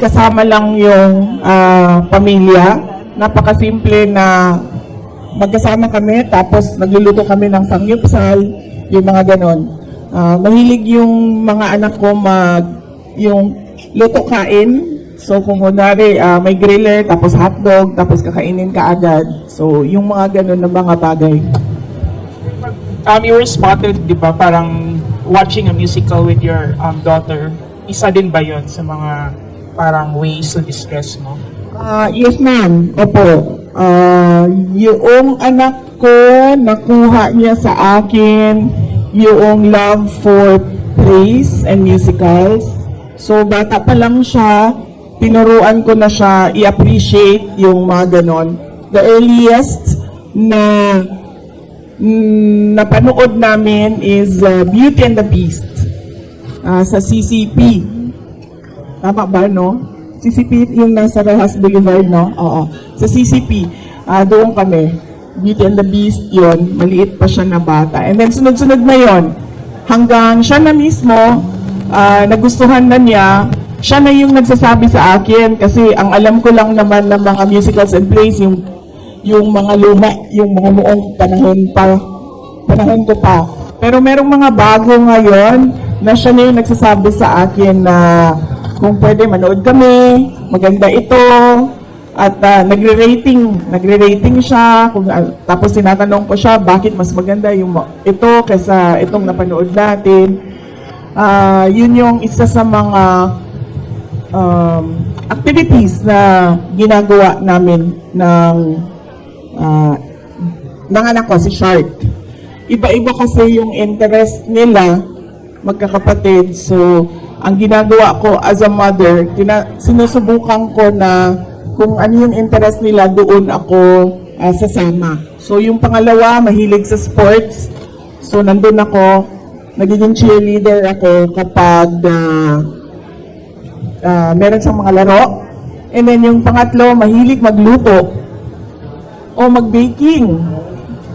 kasama lang yung ah, pamilya. Napakasimple na magkasama kami, tapos nagluluto kami ng sangyupsal, yung mga ganon. Ah, mahilig yung mga anak ko mag, yung luto kain. So kung kunwari ah, may griller, tapos hotdog, tapos kakainin ka agad. So yung mga ganon na mga bagay. Um, you were spotted, di ba, parang watching a musical with your um, daughter. Isa din ba yon sa mga parang ways to distress mo? Ah, yes ma'am. Opo. Ah, yung anak ko, nakuha niya sa akin yung love for plays and musicals. So, bata pa lang siya, tinuruan ko na siya i-appreciate yung mga ganon. The earliest na mm, napanood namin is uh, Beauty and the Beast ah, sa CCP. Tama ba, no? CCP yung nasa Rojas Boulevard, no? Oo. Sa CCP, ah, doon kami. Beauty and the Beast yon Maliit pa siya na bata. And then sunod-sunod na yon Hanggang siya na mismo, ah, nagustuhan na niya, siya na yung nagsasabi sa akin kasi ang alam ko lang naman ng mga musicals and plays yung yung mga luma, yung mga noong panahon pa, panahon ko pa. Pero merong mga bago ngayon na siya na yung nagsasabi sa akin na kung pwede manood kami, maganda ito, at ah, nagre-rating, nagre-rating siya, kung, ah, tapos tinatanong ko siya, bakit mas maganda yung ito kaysa itong napanood natin. Ah, yun yung isa sa mga um, activities na ginagawa namin ng ah, ng anak ko, si Shark. Iba-iba kasi yung interest nila, magkakapatid. So, ang ginagawa ko as a mother, tina- sinusubukan ko na kung ano yung interest nila, doon ako ah, sasama. So, yung pangalawa, mahilig sa sports. So, nandun ako, nagiging cheerleader ako kapag ah, ah, meron siyang mga laro. And then yung pangatlo, mahilig magluto o mag-baking.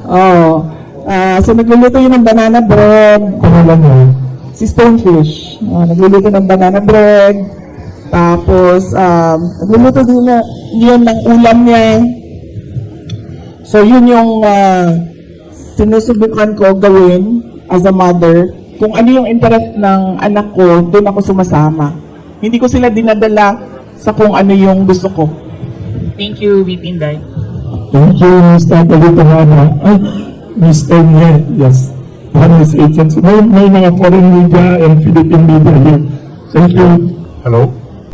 Oh. Ah, so nagluluto yun ng banana bread. Ano lang yun? Si Stonefish. Oh, nagluluto ng banana bread. Tapos, um, nagluluto din na yun ng ulam niya. So, yun yung ah, sinusubukan ko gawin as a mother. Kung ano yung interest ng anak ko, doon ako sumasama. Hindi ko sila dinadala sa kung ano yung gusto ko. Thank you, VP Inday. Thank you, Mr. Galituhana. Ay, Mr. Nye, yes. Is agency. May, may mga foreign media and Philippine media here. Thank you. Hello?